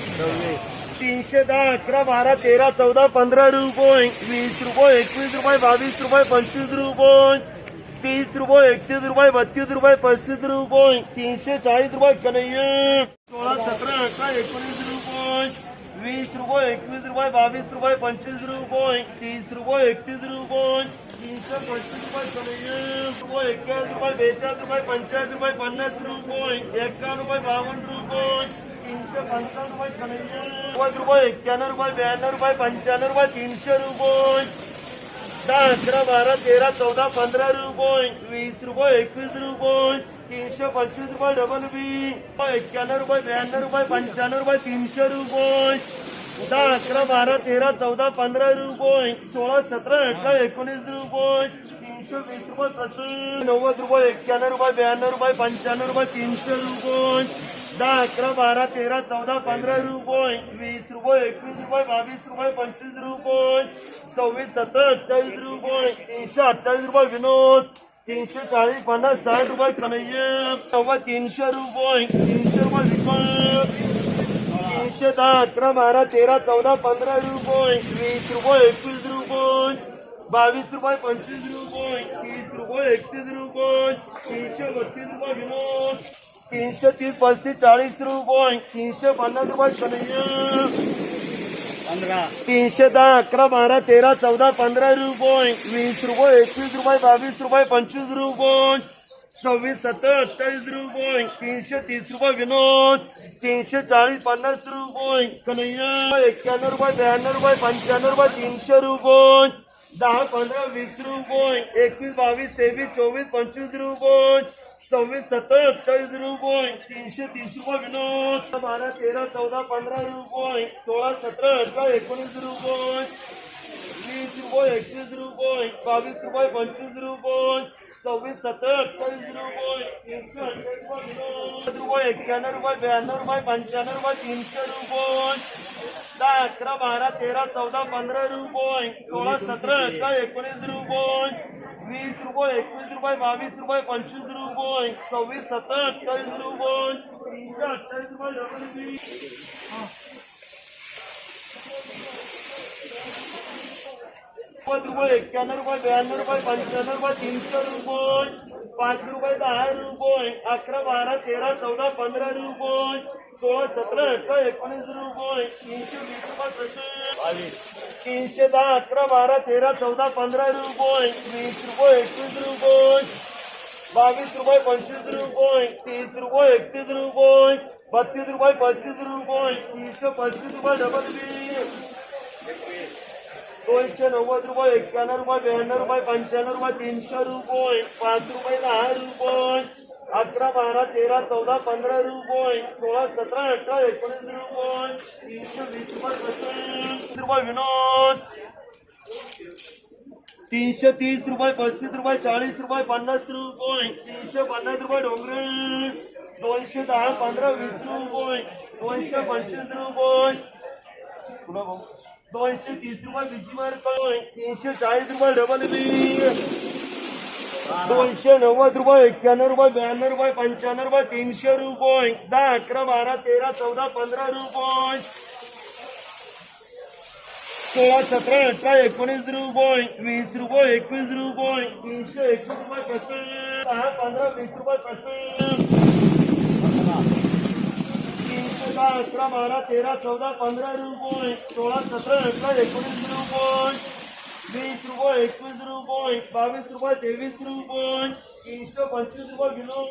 तीनशे दहा अकरा बारा तेरा चौदा पंधरा रुपये. वीस रुपये एकवीस रुपये बावीस रुपये पंचवीस रुपये. तीस रुपये एकतीस रुपये बत्तीस रुपये पस्तीस रुपये. तीनशे चाळीस रुपये कन्हैया सोळा सतरा अठरा एकोणीस रुपये. वीस रुपये एकवीस रुपये बावीस रुपये पंचवीस रुपये. तीस रुपये एकतीस रुपये. तीनशे पस्तीस रुपये कन्हैया रुपये एक्क्याऐंशी रुपये बेचाळीस रुपये पंचाळीस रुपये पन्नास रुपये. एकावन्न रुपये बावन्न रुपये. तीनशे पंचावन्न रुपये कन्हैया नव्वद रुपये एक्क्याण्णव रुपये ब्याण्णव रुपये पंच्याण्णव रुपये तीनशे रुपये. दहा अकरा बारा तेरा चौदा पंधरा रुपये. वीस रुपये एकवीस रुपये. तीनशे पंचवीस रुपये डबल बी एक्क्याण्णव रुपये ब्याण्णव रुपये पंच्याण्णव रुपये तीनशे रुपये. दहा अकरा बारा तेरा चौदा पंधरा रुपये. सोळा सतरा अठरा एकोणीस रुपये. तीनशे वीस रुपये पासून नव्वद रुपये एक्क्याण्णव रुपये ब्याण्णव रुपये पंच्याण्णव रुपये तीनशे रुपये. दहा अकरा बारा तेरा चौदा पंधरा रुपये. वीस रुपये एकवीस रुपये बावीस रुपये पंचवीस रुपये. सव्वीस सत्तर अठ्ठावीस रुपये. तीनशे अठ्ठावीस रुपये विनोद. तीनशे चाळीस पन्नास साठ रुपये कन्हैया नव्वा तीनशे रुपये. तीनशे रुपये विकत तीनशे दहा अकरा बारा तेरा चौदा पंधरा रुपये. वीस रुपये एकवीस बावीस रुपये पंचवीस रुपये तीस रुपये एकतीस रुपये तीनशे बत्तीस रुपये विनोद. तीनशे तीस पस्तीस चाळीस रुपये तीनशे पन्नास रुपये कन्हैया तीनशे दहा अकरा बारा तेरा चौदा पंधरा रुपये वीस रुपये एकवीस रुपये बावीस रुपये पंचवीस रुपये सव्वीस सत्तर अठ्ठावीस रुपये तीनशे तीस रुपये विनोद. तीनशे चाळीस पन्नास रुपये कन्हैया एक्क्याण्णव रुपये ब्याण्णव रुपये पंच्याण्णव रुपये तीनशे रुपये. दहा पंधरा वीस रुपये एकवीस बावीस तेवीस चोवीस पंचवीस रुपये सव्वीस सत्तर अठ्ठावीस रुपये तीनशे तीस रुपये विनोद. बारा तेरा चौदा पंधरा रुपये सोळा सतरा अठरा एकोणीस रुपये वीस रुपये एकवीस रुपये बावीस रुपये पंचवीस रुपये सव्वीस सत्तर अठ्ठावीस रुपये तीनशे अठ्ठावीस रुपये एक्क्याण्णव रुपये ब्याण्णव रुपये पंच्याण्णव रुपये तीनशे रुपये अकरा बारा तेरा चौदा पंधरा रुपये. सोळा सतरा अठरा एकोणीस रुपये. वीस रुपये एकवीस रुपये बावीस रुपये पंचवीस रुपये. सव्वीस सतरा अठ्ठावीस रुपये. तीनशे अठ्ठावीस रुपये डबल वीस. रुपये एक्क्याण्णव रुपये ब्याण्णव रुपये पंच्याण्णव रुपये तीनशे रुपये. पाच रुपये दहा रुपये अकरा बारा तेरा चौदा पंधरा रुपये सोळा सतरा अठरा एकोणीस रुपये तीनशे वीस रुपये तीनशे दहा अकरा बारा तेरा चौदा पंधरा रुपये वीस रुपये एकवीस रुपये बावीस रुपये पंचवीस रुपये तीस रुपये एकतीस रुपये बत्तीस रुपये पस्तीस रुपये तीनशे पस्तीस रुपये डबल बी दोनशे नव्वद रुपये एक्क्याण्णव रुपये ब्याण्णव रुपये पंच्याण्णव रुपये तीनशे रुपये पाच रुपये दहा रुपये अकरा बारा तेरा चौदा पंधरा रुपये सोळा सतरा अठरा एकोणीस रुपये तीनशे वीस रुपये रुपये विनोद. तीनशे तीस रुपये पस्तीस रुपये चाळीस रुपये पन्नास रुपये तीनशे पन्नास रुपये डोंगरे दोनशे दहा पंधरा वीस रुपये दोनशे पंचवीस रुपये. पुन्हा भाऊ दोनशे तीस रुपये बिजी मार्क तीनशे चाळीस रुपये डबल बी. दोनशे नव्वद रुपये एक्क्याण्णव रुपये ब्याण्णव रुपये पंच्याण्णव रुपये तीनशे रुपये. दहा अकरा बारा तेरा चौदा पंधरा रुपये. सोळा सतरा अठरा एकोणीस रुपये. वीस रुपये एकवीस रुपये. तीनशे एकवीस रुपये कसं? दहा पंधरा वीस रुपये कसं? तीनशे दहा अकरा बारा तेरा चौदा पंधरा रुपये सोळा सतरा अठरा एकोणीस रुपये वीस रुपये एकवीस रुपये बावीस रुपये तेवीस रुपये तीनशे पंचवीस रुपये किलो